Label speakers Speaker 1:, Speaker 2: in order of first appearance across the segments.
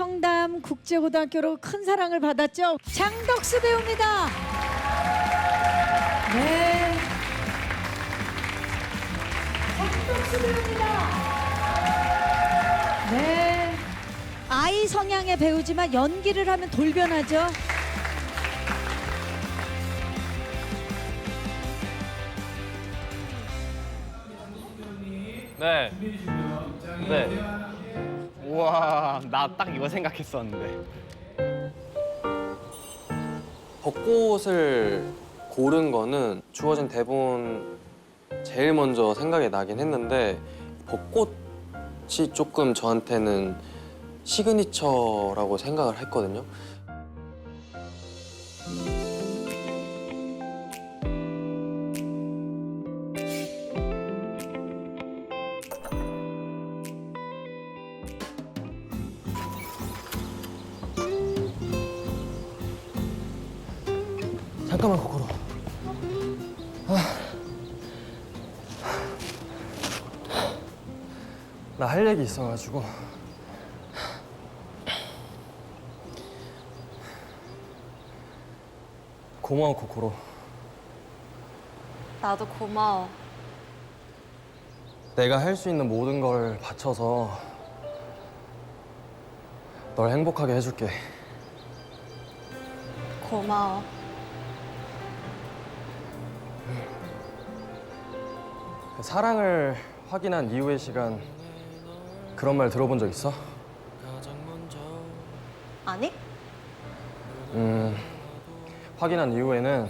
Speaker 1: 청담 국제고등학교로 큰 사랑을 받았죠. 장덕수 배우입니다. 네. 장덕수 배우입니다. 네. 아이 성향의 배우지만 연기를 하면 돌변하죠.
Speaker 2: 네. 네. 우와, 나 딱 이거 생각했었는데.
Speaker 3: 벚꽃을 고른 거는 주어진 대본 제일 먼저 생각이 나긴 했는데 벚꽃이 조금 저한테는 시그니처라고 생각을 했거든요. 잠깐만 코코로. 나 할 얘기 있어가지고. 고마워 코코로.
Speaker 4: 나도 고마워.
Speaker 3: 내가 할 수 있는 모든 걸 바쳐서 널 행복하게 해줄게.
Speaker 4: 고마워.
Speaker 3: 사랑을 확인한 이후의 시간 그런 말 들어본 적 있어?
Speaker 4: 아니?
Speaker 3: 음, 확인한 이후에는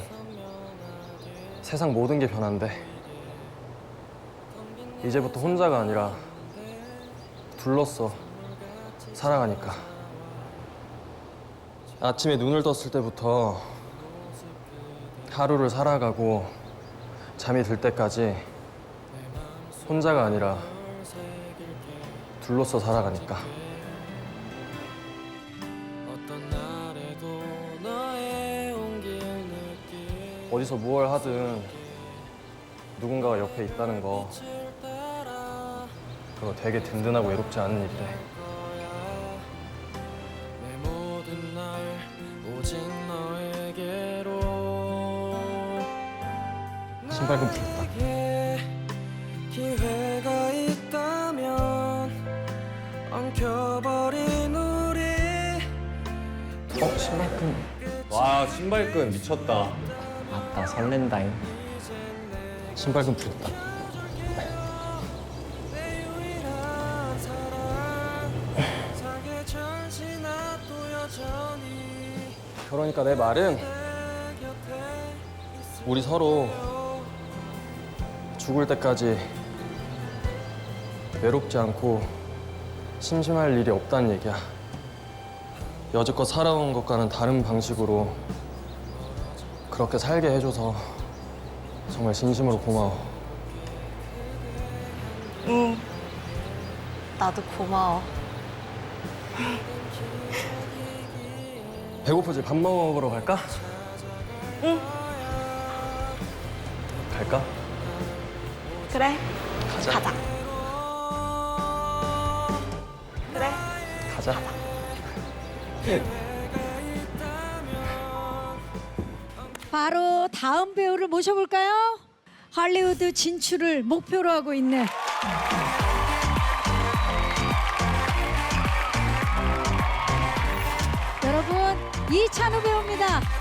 Speaker 3: 세상 모든 게 변한대. 이제부터 혼자가 아니라 둘러싸 살아가니까. 아침에 눈을 떴을 때부터 하루를 살아가고 잠이 들 때까지 혼자가 아니라 둘러싸 살아가니까. 어디서 무얼 하든 누군가가 옆에 있다는 거 그거 되게 든든하고 외롭지 않은 일이래. 신발끈 풀렸다.
Speaker 5: 기회가 있다면 엉켜버린 우리
Speaker 3: 어 신발끈.
Speaker 2: 와, 신발끈 미쳤다.
Speaker 3: 아따 설렌다잉. 신발끈.
Speaker 5: 내 유일한 사랑 여전히
Speaker 3: 그러니까 내 말은
Speaker 5: 내 곁에
Speaker 3: 우리 서로 죽을 때까지 외롭지 않고 심심할 일이 없다는 얘기야. 여지껏 살아온 것과는 다른 방식으로 그렇게 살게 해줘서 정말 진심으로 고마워.
Speaker 4: 응. 나도 고마워.
Speaker 3: 배고프지? 밥 먹으러 갈까?
Speaker 4: 응.
Speaker 3: 갈까?
Speaker 4: 그래.
Speaker 3: 가자.
Speaker 4: 가자. 그래.
Speaker 3: 가자.
Speaker 1: 바로 다음 배우를 모셔볼까요? 할리우드 진출을 목표로 하고 있는 여러분 이찬우 배우입니다.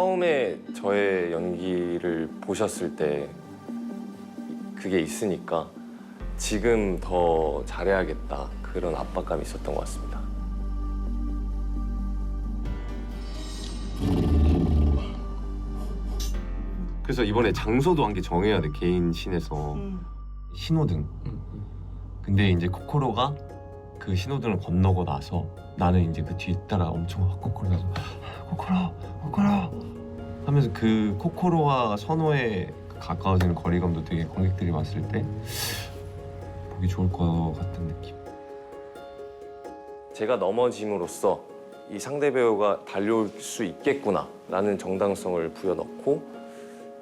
Speaker 6: 처음에 저의 연기를 보셨을 때 그게 있으니까 지금 더 잘해야겠다 그런 압박감이 있었던 것 같습니다. 그래서 이번에 장소도 한 개 정해야 돼 개인 신에서 신호등. 근데 이제 코코로가 그 신호등을 건너고 나서 나는 이제 그 뒤에 따라 엄청 막 코코로 나서 코코로 코코로 하면서 그 코코로와 선호에 가까워지는 거리감도 되게 관객들이 봤을 때 보기 좋을 것 같은 느낌. 제가 넘어짐으로써
Speaker 7: 이 상대 배우가 달려올 수 있겠구나라는 정당성을 부여넣고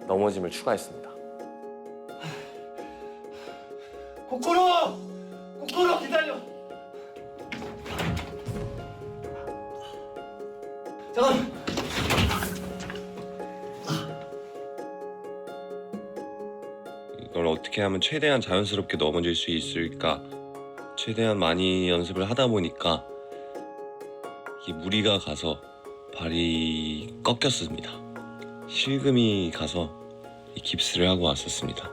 Speaker 7: 넘어짐을 추가했습니다.
Speaker 2: 코코로
Speaker 6: 이걸 어떻게 하면 최대한 자연스럽게 넘어질 수 있을까? 최대한 많이 연습을 하다 보니까 이 무리가 가서 발이 꺾였습니다. 실금이 가서 이 깁스를 하고 왔었습니다.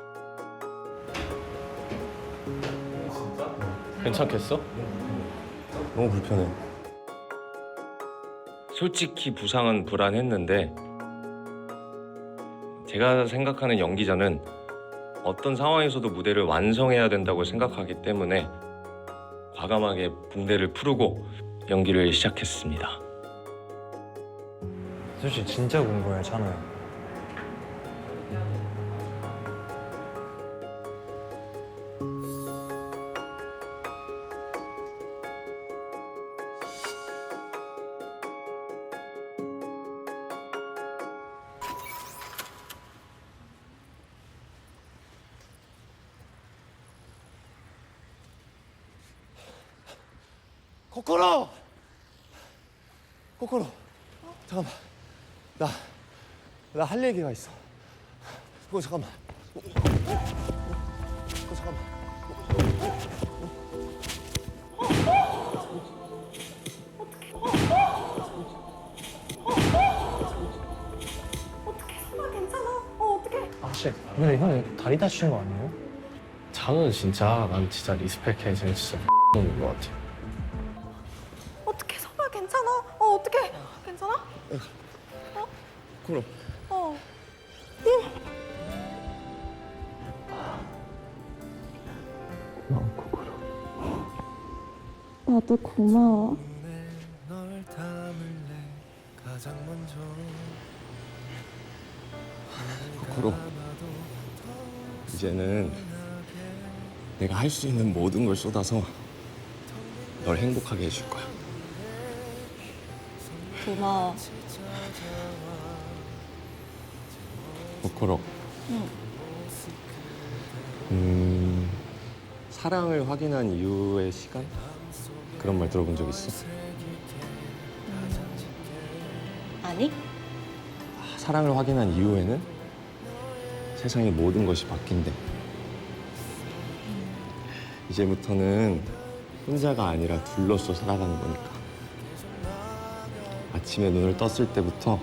Speaker 7: 괜찮겠어? 너무 불편해. 솔직히 부상은 불안했는데 제가 생각하는 연기자는 어떤 상황에서도 무대를 완성해야 된다고 생각하기 때문에 과감하게 붕대를 풀고 연기를 시작했습니다.
Speaker 8: 솔직히 진짜 궁금해 찬호야
Speaker 2: 코코로! 코코로. 잠깐만. 나 나 할 얘기가 있어. 어 잠깐만. 어, 어, 잠깐만.
Speaker 8: 아씨. 근데 형 다리 다치신 거 아니에요?
Speaker 7: 찬호는 진짜 난 진짜 리스펙해. 쟤는 진짜 X인 것 같아.
Speaker 2: 코로
Speaker 4: 어. 나도 고마워.
Speaker 7: 코코로 이제는 내가 할 수 있는 모든 걸 쏟아서 널 행복하게 해줄 거야.
Speaker 4: 고마워.
Speaker 7: 코코로. 음, 사랑을 확인한 이후의 시간? 그런 말 들어본 적 있어?
Speaker 4: 아니?
Speaker 7: 사랑을 확인한 이후에는 세상의 모든 것이 바뀐대. 이제부터는 혼자가 아니라 둘러서 살아가는 거니까. 아침에 눈을 떴을 때부터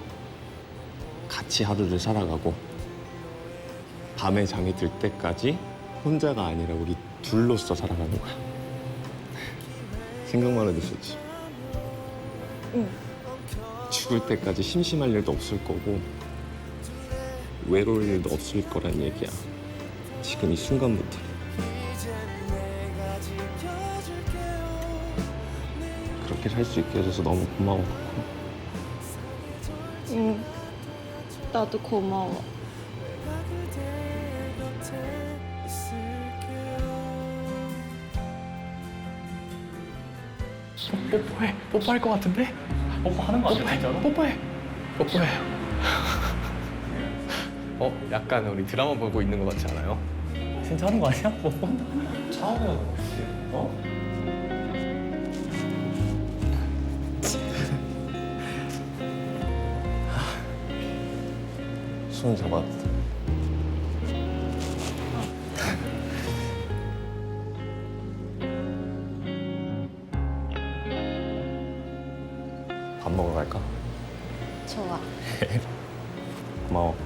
Speaker 7: 같이 하루를 살아가고 밤에 잠이 들 때까지 혼자가 아니라 우리 둘로서 살아가는 거야. 생각만 해도 좋지.
Speaker 4: 응.
Speaker 7: 죽을 때까지 심심할 일도 없을 거고 외로울 일도 없을 거란 얘기야. 지금 이 순간부터. 그렇게 살 수 있게 해줘서 너무 고마워.
Speaker 4: 응. 나도 고마워.
Speaker 3: 곁에 있을게요
Speaker 7: 뽀뽀해. 뽀뽀할 것 같은데? 뽀뽀 하는 거 같아, 진짜로? 뽀뽀해. 뽀뽀해. 어, 약간 우리 드라마 보고 있는 것 같지 않아요?
Speaker 8: 진짜 하는 거 아니야? 뽀뽀?
Speaker 7: 손 잡아. 밥 먹으러 갈까?
Speaker 4: 좋아.
Speaker 7: 고마워.